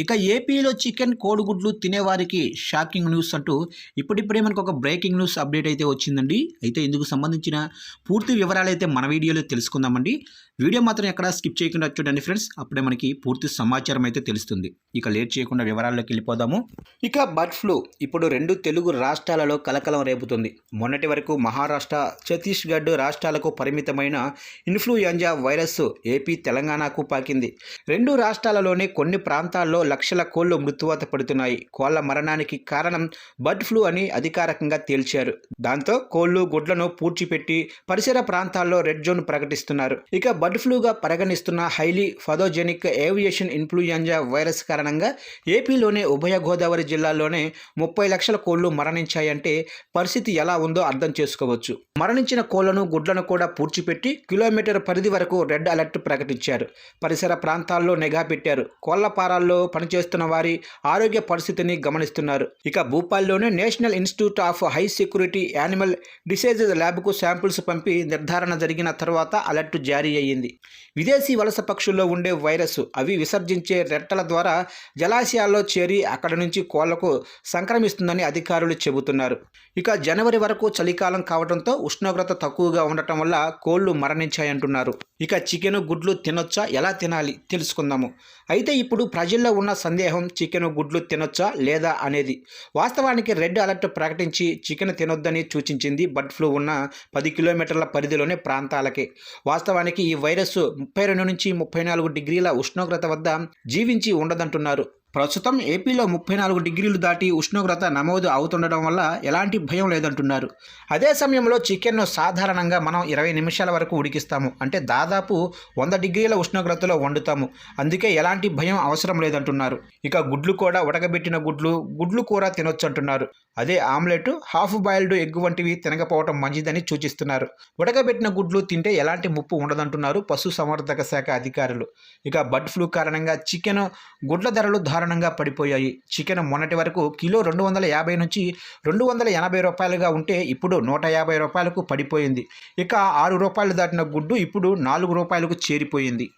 ఇక ఏపీలో చికెన్ కోడిగుడ్లు తినేవారికి షాకింగ్ న్యూస్ అంటూ ఇప్పుడిప్పుడే మనకు ఒక బ్రేకింగ్ న్యూస్ అప్డేట్ అయితే వచ్చిందండి. అయితే ఇందుకు సంబంధించిన పూర్తి వివరాలు అయితే మన వీడియోలో తెలుసుకుందామండి. వీడియో మాత్రం ఎక్కడ స్కిప్ చేయకుండా చూడండి ఫ్రెండ్స్. అప్పుడే మనకి పూర్తి సమాచారం అయితే తెలుస్తుంది. ఇక లేట్ చేయకుండా వివరాల్లోకి వెళ్ళిపోదాము. ఇక బర్డ్ ఫ్లూ. ఇప్పుడు రెండు తెలుగు రాష్ట్రాలలో కలకలం రేపుతుంది. మొన్నటి వరకు మహారాష్ట్ర ఛత్తీస్గఢ్ రాష్ట్రాలకు పరిమితమైన ఇన్ఫ్లుయెంజా వైరస్ ఏపీ తెలంగాణకు పాకింది. రెండు రాష్ట్రాలలోనే కొన్ని ప్రాంతాల్లో లక్షల కోళ్ళు మృత్యువాత పడుతున్నాయి. కోళ్ళ మరణానికి కారణం బర్డ్ ఫ్లూ అని అధికారికంగా తేల్చారు. దాంతో కోళ్ళు గుడ్లను పూడ్చిపెట్టి పరిసర ప్రాంతాల్లో రెడ్ జోన్ ప్రకటిస్తున్నారు. ఇక బర్డ్ ఫ్లూగా పరిగణిస్తున్న highly pathogenic aviation influenza virus కారణంగా ఏపీలోనే ఉభయ గోదావరి జిల్లాలోనే ముప్పై లక్షల కోళ్ళు మరణించాయంటే పరిస్థితి ఎలా ఉందో అర్థం చేసుకోవచ్చు. మరణించిన కోళ్ళను గుడ్లను కూడా పూడ్చిపెట్టి కిలోమీటర్ పరిధి వరకు రెడ్ అలర్ట్ ప్రకటించారు. పరిసర ప్రాంతాల్లో నిఘా పెట్టారు. కోళ్ళపారాల్లో పనిచేస్తున్న వారి ఆరోగ్య పరిస్థితిని గమనిస్తున్నారు. ఇక భూపాల్లోనే national institute of high security animal diseases ల్యాబ్కు samples పంపి నిర్ధారణ జరిగిన తర్వాత అలర్ట్ జారీ అయ్యింది. విదేశీ వలస పక్షుల్లో ఉండే వైరస్ అవి విసర్జించే రెట్టల ద్వారా జలాశయాల్లో చేరి అక్కడి నుంచి కోళ్ళకు సంక్రమిస్తుందని అధికారులు చెబుతున్నారు. ఇక జనవరి వరకు చలికాలం కావడంతో ఉష్ణోగ్రత తక్కువగా ఉండటం వల్ల కోళ్ళు మరణించాయంటున్నారు. ఇక చికెన్ గుడ్లు తినొచ్చా? ఎలా తినాలి? తెలుసుకుందాము. అయితే ఇప్పుడు ప్రజల్లో ఉన్న సందేహం చికెన్ గుడ్లు తినొచ్చా లేదా అనేది. వాస్తవానికి రెడ్ అలర్ట్ ప్రకటించి చికెన్ తినొద్దని సూచించింది బర్డ్ ఫ్లూ ఉన్న పది కిలోమీటర్ల పరిధిలోని ప్రాంతాలకే. వాస్తవానికి ఈ వైరస్ ముప్పై రెండు నుంచి ముప్పై నాలుగు డిగ్రీల ఉష్ణోగ్రత వద్ద జీవించి ఉండదంటున్నారు. ప్రస్తుతం ఏపీలో ముప్పై నాలుగు డిగ్రీలు దాటి ఉష్ణోగ్రత నమోదు అవుతుండడం వల్ల ఎలాంటి భయం లేదంటున్నారు. అదే సమయంలో చికెన్ను సాధారణంగా మనం ఇరవై నిమిషాల వరకు ఉడికిస్తాము. అంటే దాదాపు వంద డిగ్రీల ఉష్ణోగ్రతలో వండుతాము. అందుకే ఎలాంటి భయం అవసరం లేదంటున్నారు. ఇక గుడ్లు కూడా ఉడకబెట్టిన గుడ్లు గుడ్లు కూర తినొచ్చు అంటున్నారు అదే ఆమ్లెట్ హాఫ్ బాయిల్డ్ ఎగ్ వంటివి తినకపోవడం మంచిదని సూచిస్తున్నారు. ఉడకబెట్టిన గుడ్లు తింటే ఎలాంటి ముప్పు ఉండదంటున్నారు పశు సంవర్ధక శాఖ అధికారులు. ఇక బర్డ్ ఫ్లూ కారణంగా చికెన్ గుడ్ల ధరలు దారుణంగా పడిపోయాయి. చికెన్ మొన్నటి వరకు కిలో రెండు వందల యాభై నుంచి రెండు వందల ఎనభై రూపాయలుగా ఉంటే ఇప్పుడు నూట యాభై రూపాయలకు పడిపోయింది. ఇక ఆరు రూపాయలు దాటిన గుడ్డు ఇప్పుడు నాలుగు రూపాయలకు చేరిపోయింది.